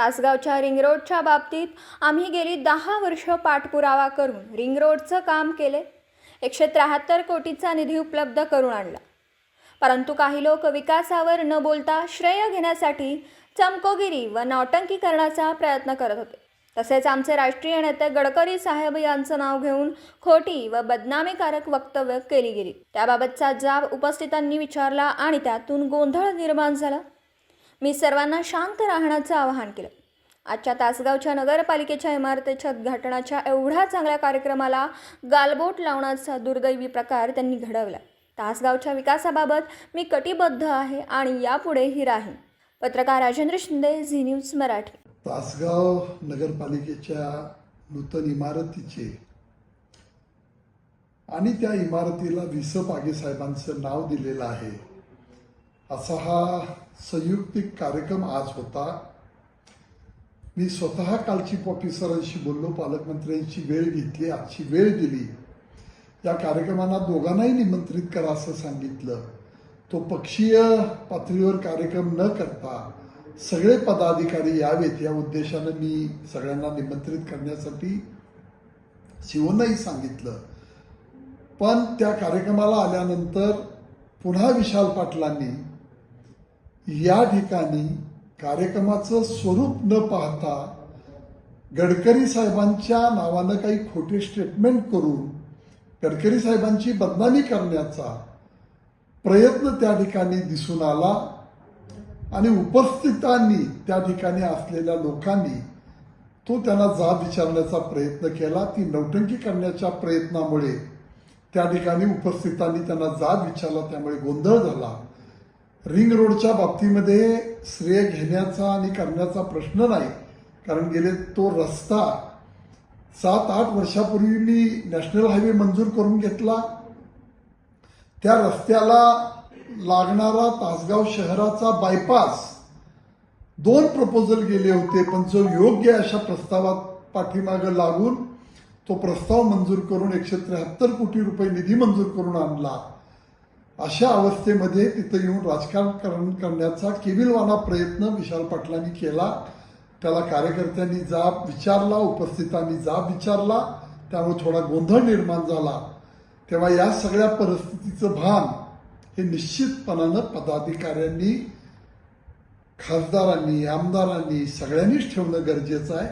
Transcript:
तासगावच्या ring रोडच्या बाबतीत आम्ही गेली दहा वर्ष पाठपुरावा करून रिंग रोडचं काम केले. एकशे त्र्याहत्तर कोटीचा निधी उपलब्ध करून आणला. परंतु काही लोक विकासावर न बोलता श्रेय घेण्यासाठी चमकोगिरी व नौटंकी करण्याचा प्रयत्न करत होते. तसेच आमचे राष्ट्रीय नेते गडकरी साहेब यांचं नाव घेऊन खोटी व बदनामीकारक वक्तव्य केली गेली. त्याबाबतचा जाब उपस्थितांनी विचारला आणि त्यातून गोंधळ निर्माण झाला. मी सर्वांना शांत राहण्याचं आवाहन केलं. आजच्या तासगावच्या नगरपालिकेच्या इमारतीच्या उद्घाटनाच्या एवढ्या चांगल्या कार्यक्रमाला गालबोट लावण्याचा दुर्दैवी प्रकार त्यांनी घडवला. तासगावच्या विकासाबाबत मी कटिबद्ध आहे आणि यापुढेही राहीन. पत्रकार राजेंद्र शिंदे झी न्यूज मराठी. तासगाव नगरपालिकेच्या नूतन इमारतीचे आणि त्या इमारतीला विस पागे साहेबांचं नाव दिलेलं आहे. असा हा संयुक्तिक कार्यक्रम आज होता. मी स्वतः कालची ऑफिसरांशी बोललो पालकमंत्र्यांची वेळ घेतली आजची वेळ दिली. या कार्यक्रमांना दोघांनाही निमंत्रित करा असं सांगितलं. तो पक्षीय पातळीवर कार्यक्रम न करता सगळे पदाधिकारी यावेत या उद्देशानं मी सगळ्यांना निमंत्रित करण्यासाठी शिवनही सांगितलं. पण त्या कार्यक्रमाला आल्यानंतर पुन्हा विशाल पाटलांनी या ठिकाणी कार्यक्रमाचं स्वरूप न पाहता गडकरी साहेबांच्या नावानं काही खोटे स्टेटमेंट करून गडकरी साहेबांची बदनामी करण्याचा प्रयत्न त्या ठिकाणी दिसून आला आणि उपस्थितांनी त्या ठिकाणी असलेल्या लोकांनी तो त्यांना जाब विचारण्याचा प्रयत्न केला. ती नौटंकी करण्याच्या प्रयत्नामुळे त्या ठिकाणी उपस्थितांनी त्यांना जाब विचारला त्यामुळे गोंधळ झाला. रिंग रोडच्या बाबतीमध्ये श्रेय घेण्याचा आणि करण्याचा प्रश्न नाही. कारण गेले तो रस्ता सात आठ वर्षापूर्वी मी नॅशनल हायवे मंजूर करून घेतला. त्या रस्त्याला लागणारा तासगाव शहराचा बायपास दोन प्रपोजल गेले होते पण जो योग्य अशा प्रस्तावात पाठीमागं लागून तो प्रस्ताव मंजूर करून एकशे त्र्याहत्तर कोटी रुपये निधी मंजूर करून आणला. अशा अवस्थेमध्ये तिथं येऊन राजकारण करण्याचा केविलवाना प्रयत्न विशाल पाटलांनी केला. त्याला कार्यकर्त्यांनी जाब विचारला उपस्थितांनी जाब विचारला त्यामुळे थोडा गोंधळ निर्माण झाला. तेव्हा या सगळ्या परिस्थितीचं भान हे निश्चितपणानं पदाधिकाऱ्यांनी खासदारांनी आमदारांनी सगळ्यांनीच ठेवणं गरजेचं आहे.